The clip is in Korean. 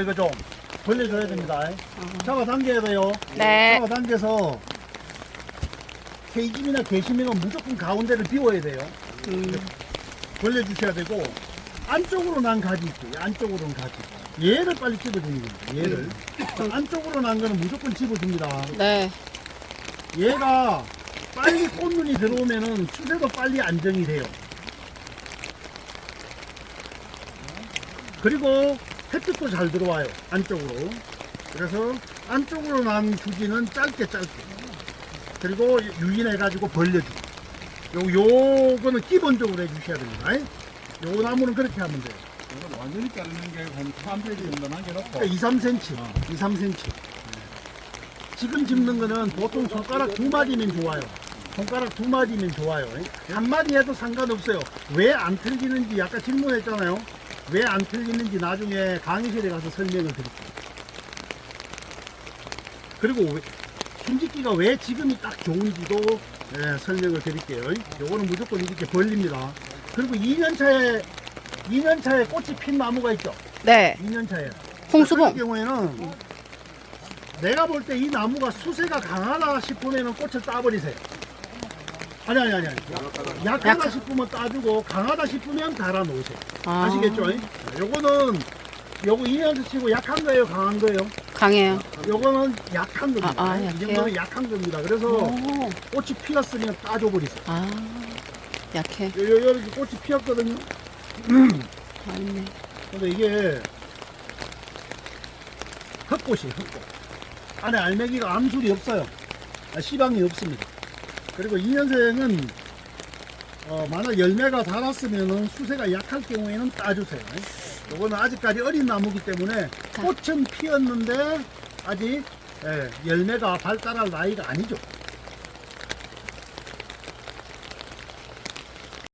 이거 좀 벌려줘야 됩니다. 잡아당겨야 돼요. 네. 잡아당겨서 케이집이나 개심이는 무조건 가운데를 비워야 돼요. 음, 벌려주셔야 되고 안쪽으로 난 가지 있죠. 안쪽으로 난 가지. 얘를 빨리 집어주는 겁니다. 얘를. 안쪽으로 난 거는 무조건 집어줍니다. 네. 얘가 빨리 꽃눈이 들어오면은 수세도 빨리 안정이 돼요. 그리고 햇빛도 잘 들어와요. 안쪽으로. 그래서 안쪽으로 난 주기는 짧게 짧게. 그리고 유인해 가지고 벌려주고. 요, 요거는 기본적으로 해주셔야 됩니다. 요 나무는 그렇게 하면 돼요. 이거 완전히 자르는 게한 3cm 정도 남겨놓고 그러니까 2, 3cm. 2, 3cm. 지금 집는 거는 보통 손가락 두 마디면 좋아요. 손가락 두 마디면 좋아요. 한 마디 해도 상관없어요. 왜 안 틀리는지 아까 질문했잖아요. 왜 안 틀리는지 나중에 강의실에 가서 설명을 드릴게요. 그리고 왜- 힘짓기가 왜 지금이 딱 좋은지도 예, 설명을 드릴게요. 요거는 무조건 이렇게 벌립니다. 그리고 2년 차에 2년 차에 꽃이 핀 나무가 있죠. 네. 2년 차에. 홍수봉. 그럴 경우에는 내가 볼 때 이 나무가 수세가 강하다 싶으면 꽃을 따버리세요. 아니 아니 아니 아니. 약하다 약하- 싶으면 따주고 강하다 싶으면 달아 놓으세요. 아, 아시겠죠? 요거는 요거 2년차 치고 약한 거예요, 강한 거예요? 강해요. 요거는 약한 겁니다. 아, 아, 이? 정도는 약한 겁니다. 그래서 오, 꽃이 피었으면 따줘 버리세요. 아, 약해. 요, 요, 요, 이렇게 꽃이 피었거든요. 맞네. 근데 이게 흑꽃이 흑꽃 안에 알맹이가 암술이 없어요 아, 시방이 없습니다 그리고 2년생은 어, 만약 열매가 달았으면 수세가 약할 경우에는 따주세요. 요거는 아직까지 어린 나무기 때문에 꽃은 피었는데 아직 예, 열매가 발달할 나이가 아니죠